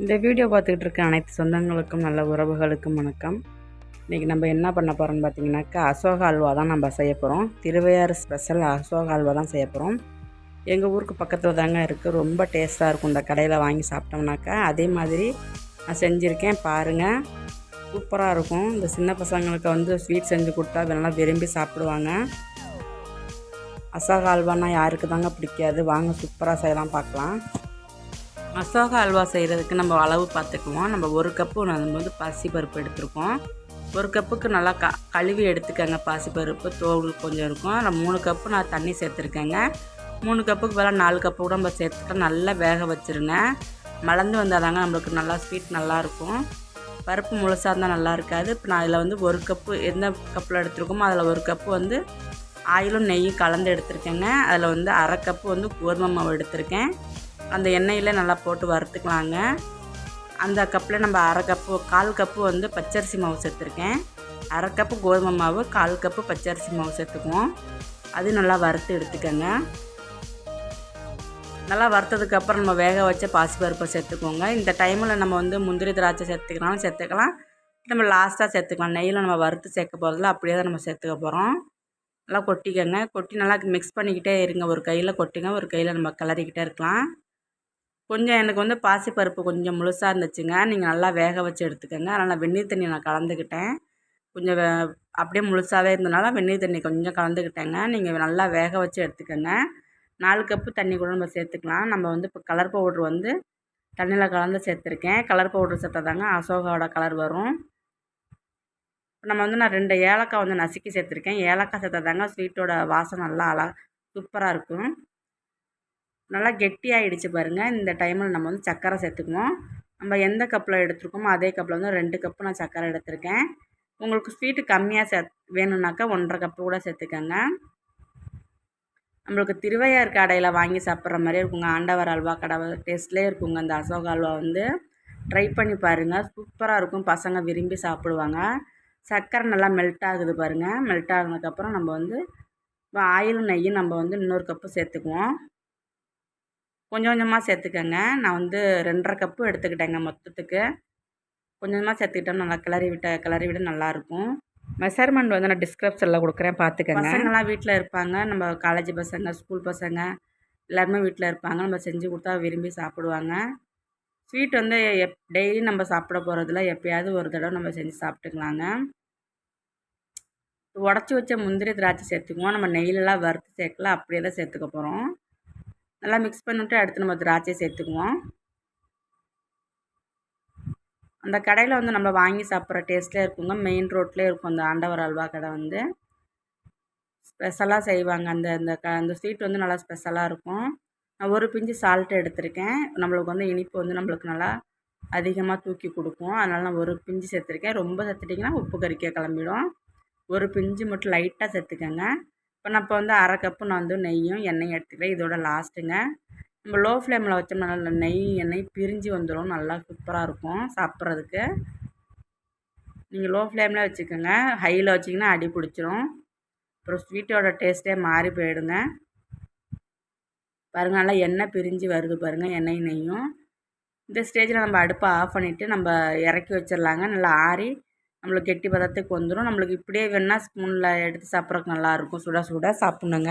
இந்த வீடியோ பார்த்துக்கிட்டு இருக்க அனைத்து சொந்தங்களுக்கும் நல்ல உறவுகளுக்கும் வணக்கம். இன்றைக்கி நம்ம என்ன பண்ண போகிறோம்னு பார்த்தீங்கன்னாக்கா அசோக அல்வா தான் நம்ம செய்ய போகிறோம் திருவையாறு ஸ்பெஷல் அசோக அல்வா தான் செய்ய போகிறோம் எங்கள் ஊருக்கு பக்கத்தில் தாங்க இருக்குது ரொம்ப டேஸ்ட்டாக இருக்கும் இந்த கடையில் வாங்கி சாப்பிட்டோம்னாக்கா. அதே மாதிரி நான் செஞ்சுருக்கேன் பாருங்கள் சூப்பராக இருக்கும். இந்த சின்ன பசங்களுக்கு வந்து ஸ்வீட் செஞ்சு கொடுத்தா நல்லா விரும்பி சாப்பிடுவாங்க. அசோக அல்வானா யாருக்கு தாங்க பிடிக்காது. வாங்க சூப்பராக செய்யலாம் பார்க்கலாம். அசோகா அல்வா செய்கிறதுக்கு நம்ம அளவு பார்த்துக்குவோம் நம்ம ஒரு கப்பு நம்ம வந்து பாசிப்பருப்பு எடுத்துருக்கோம். ஒரு கப்புக்கு நல்லா க கழுவி எடுத்துக்கோங்க பாசிப்பருப்பு. தோல் கொஞ்சம் இருக்கும். நான் மூணு கப்பு நான் தண்ணி சேர்த்துருக்கேங்க. மூணு கப்புக்கு பதிலாக நாலு கப்பு கூட நம்ம சேர்த்துட்டா நல்லா வேக வச்சுருங்க. மலர்ந்து வந்தால் தாங்க நம்மளுக்கு நல்லா ஸ்வீட் நல்லாயிருக்கும் பருப்பு முழுசாக இருந்தால் நல்லா இருக்காது. இப்போ நான் அதில் வந்து ஒரு கப்பு எந்த கப்பில் எடுத்துருக்கோமோ அதில் ஒரு கப்பு வந்து ஆயிலும் நெய்யும் கலந்து எடுத்துருக்கேங்க. அதில் வந்து அரை கப்பு வந்து கோதுமை மாவு எடுத்திருக்கேன். அந்த எண்ணெயில் நல்லா போட்டு வறுத்துக்கலாங்க. அந்த கப்பில் நம்ம அரை கப்பு கால் கப்பு வந்து பச்சரிசி மாவு சேர்த்துருக்கேன். அரை கப்பு கோதுமை மாவு கால் கப்பு பச்சரிசி மாவு சேர்த்துக்குவோம். அது நல்லா வறுத்து எடுத்துக்கோங்க. நல்லா வறுத்ததுக்கப்புறம் நம்ம வேக வச்ச பாசிப்பருப்பை சேர்த்துக்கோங்க. இந்த டைமில் நம்ம வந்து முந்திரி திராட்சை சேர்த்துக்கலாம் சேர்த்துக்கலாம். நம்ம லாஸ்ட்டாக சேர்த்துக்கலாம். நெய்யில் நம்ம வறுத்து சேர்க்க போகிறதில்ல அப்படியே தான் நம்ம சேர்த்துக்க போகிறோம் நல்லா கொட்டிக்கோங்க. கொட்டி நல்லா மிக்ஸ் பண்ணிக்கிட்டே இருங்க. ஒரு கையில் கொட்டுங்க. ஒரு கையில் நம்ம கிளறிக்கிட்டே இருக்கலாம். கொஞ்சம் எனக்கு வந்து பாசிப்பருப்பு கொஞ்சம் முழுசாக இருந்துச்சுங்க. நீங்கள் நல்லா வேக வச்சு எடுத்துக்கோங்க. அதனால் வெந்நீர் தண்ணி நான் கலந்துக்கிட்டேன். கொஞ்சம் வே அப்படியே முழுசாகவே இருந்தனால வெந்நீர் தண்ணி கொஞ்சம் கலந்துக்கிட்டேங்க. நீங்கள் நல்லா வேக வச்சு எடுத்துக்கோங்க. நாலு கப்பு தண்ணி கூட நம்ம சேர்த்துக்கலாம். நம்ம வந்து இப்போ கலர் பவுட்ரு வந்து தண்ணியில் கலந்து சேர்த்துருக்கேன். கலர் பவுட்ரு சேர்த்தா தாங்க அசோகாவோட கலர் வரும். நம்ம வந்து நான் ரெண்டு ஏலக்காய் வந்து நசுக்கி சேர்த்துருக்கேன். ஏலக்காய் சேர்த்தா தாங்க ஸ்வீட்டோட வாசம் நல்லா அழ சூப்பராக இருக்கும். நல்லா கெட்டியாகிடுச்சு பாருங்கள் இந்த டைமில் நம்ம வந்து சர்க்கரை சேர்த்துக்குவோம். நம்ம எந்த கப்பில் எடுத்துருக்கோமோ அதே கப்பில் வந்து ரெண்டு கப்பு நான் சர்க்கரை எடுத்திருக்கேன். உங்களுக்கு ஸ்வீட்டு கம்மியாக சே வேணும்னாக்கா ஒன்றரை கப்பு கூட சேர்த்துக்கோங்க. நம்மளுக்கு திருவையார் கடையில் வாங்கி சாப்பிட்ற மாதிரியே இருக்குங்க. ஆண்டவர் அல்வா கடை டேஸ்ட்லேயே இருக்குங்க. அந்த அசோக அல்வா வந்து ட்ரை பண்ணி பாருங்கள் சூப்பராக இருக்கும். பசங்க விரும்பி சாப்பிடுவாங்க. சர்க்கரை நல்லா மெல்ட் ஆகுது பாருங்கள் மெல்ட் ஆனதுக்கப்புறம் நம்ம வந்து ஆயிலும் நெய்யும் நம்ம வந்து இன்னொரு கப்பு சேர்த்துக்குவோம். கொஞ்சம் கொஞ்சமாக சேர்த்துக்கோங்க. நான் வந்து ரெண்டரை கப்பு எடுத்துக்கிட்டேங்க மொத்தத்துக்கு. கொஞ்சம் கொஞ்சமாக சேர்த்துக்கிட்டோம் நல்லா கிளறி விட்ட கிளறி விட நல்லாயிருக்கும் மெஷர்மெண்ட் வந்து நான் டிஸ்கிரிப்ஷனில் கொடுக்குறேன் பார்த்துக்கோங்க. பசங்களாம் வீட்டில் இருப்பாங்க. நம்ம காலேஜ் பசங்க ஸ்கூல் பசங்க எல்லாருமே வீட்டில் இருப்பாங்க. நம்ம செஞ்சு கொடுத்தா விரும்பி சாப்பிடுவாங்க. ஸ்வீட் வந்து எப் டெய்லி நம்ம சாப்பிட போகிறதுல எப்போயாவது ஒரு தடவை நம்ம செஞ்சு சாப்பிட்டுக்கலாங்க. உடச்சி வச்ச முந்திரி திராட்சை சேர்த்துக்குவோம். நம்ம நெய்லெலாம் வறுத்து சேர்க்கல அப்படியே தான் சேர்த்துக்க போகிறோம் நல்லா மிக்ஸ் பண்ணிவிட்டு அடுத்து நம்ம திராட்சை சேர்த்துக்குவோம். அந்த கடையில் வந்து நம்ம வாங்கி சாப்பிட்ற டேஸ்ட்லேயே இருக்குங்க. மெயின் ரோட்லேயே இருக்கும் அந்த ஆண்டவர் அல்வா கடை வந்து. ஸ்பெஷலாக செய்வாங்க. அந்த அந்த க அந்த ஸ்வீட் வந்து நல்லா ஸ்பெஷலாக இருக்கும். நான் ஒரு பிஞ்சு சால்ட்டு எடுத்திருக்கேன். நம்மளுக்கு வந்து இனிப்பு வந்து நம்மளுக்கு நல்லா அதிகமாக தூக்கி கொடுக்கும். அதனால் நான் ஒரு பிஞ்சு சேர்த்துருக்கேன். ரொம்ப சேர்த்துட்டிங்கன்னா உப்பு கறிக்க கிளம்பிடும். ஒரு பிஞ்சு மட்டும் லைட்டாக சேர்த்துக்கங்க. இப்போ நான் இப்போ வந்து அரை கப்பு நான் வந்து நெய்யும் எண்ணெயும் எடுத்துக்கிறேன். இதோட லாஸ்ட்டுங்க நம்ம லோ ஃப்ளேமில் வச்சோம்னா நல்லா நெய் எண்ணெய் பிரிஞ்சு வந்துடும் நல்லா சூப்பராக இருக்கும் சாப்பிட்றதுக்கு. நீங்கள் லோ ஃப்ளேமில் வச்சுக்கோங்க ஹையில் வச்சிங்கன்னா அடி பிடிச்சிரும். அப்புறம் ஸ்வீட்டோட டேஸ்ட்டே மாறி போயிடுங்க. பாருங்கள் நல்லா எண்ணெய் பிரிஞ்சு வருது பாருங்கள் எண்ணெய் நெய்யும். இந்த ஸ்டேஜில் நம்ம அடுப்பை ஆஃப் பண்ணிவிட்டு நம்ம இறக்கி வச்சிடலாங்க நல்லா ஆறி நம்மளுக்கு கெட்டி பதத்துக்கு வந்துடும் நம்மளுக்கு இப்படியே வேணால் ஸ்பூனில் எடுத்து சாப்பிட்றதுக்கு நல்லாயிருக்கும். சுட சுட சாப்பிட்ணுங்க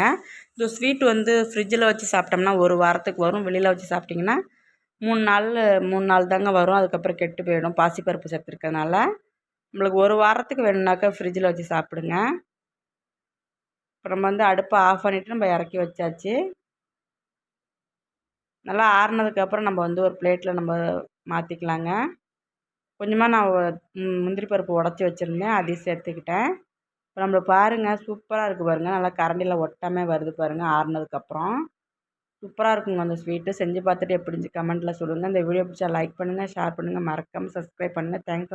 இந்த ஸ்வீட் வந்து ஃப்ரிட்ஜில் வச்சு சாப்பிட்டோம்னா ஒரு வாரத்துக்கு வரும். வெளியில் வச்சு சாப்பிட்டிங்கன்னா மூணு நாள் மூணு நாள் தாங்க வரும். அதுக்கப்புறம் கெட்டு போயிடும். பாசிப்பருப்பு சேர்த்துருக்கனால நம்மளுக்கு ஒரு வாரத்துக்கு வேணும்னாக்கா ஃப்ரிட்ஜில் வச்சு சாப்பிடுங்க. இப்போ நம்ம வந்து அடுப்பை ஆஃப் பண்ணிவிட்டு நம்ம இறக்கி வச்சாச்சு. நல்லா ஆறுனதுக்கப்புறம் நம்ம வந்து ஒரு பிளேட்டில் நம்ம மாற்றிக்கலாங்க கொஞ்சமாக நான் முந்திரி பருப்பு உடச்சி வச்சுருந்தேன். அதையும் சேர்த்துக்கிட்டேன். இப்போ நம்மளை பாருங்கள் சூப்பராக இருக்குது பாருங்கள் நல்லா கரண்டியில் ஒட்டாமல் வருது பாருங்கள் ஆறுனதுக்கப்புறம் சூப்பராக இருக்குங்க அந்த ஸ்வீட்டு செஞ்சு பார்த்துட்டு எப்படிஞ்சு கமெண்ட்டில் சொல்லுங்கள் இந்த வீடியோ பிடிச்சா லைக் பண்ணுங்கள் ஷேர் பண்ணுங்கள் மறக்காமல் சப்ஸ்கிரைப் பண்ணுங்கள் தேங்க்யூ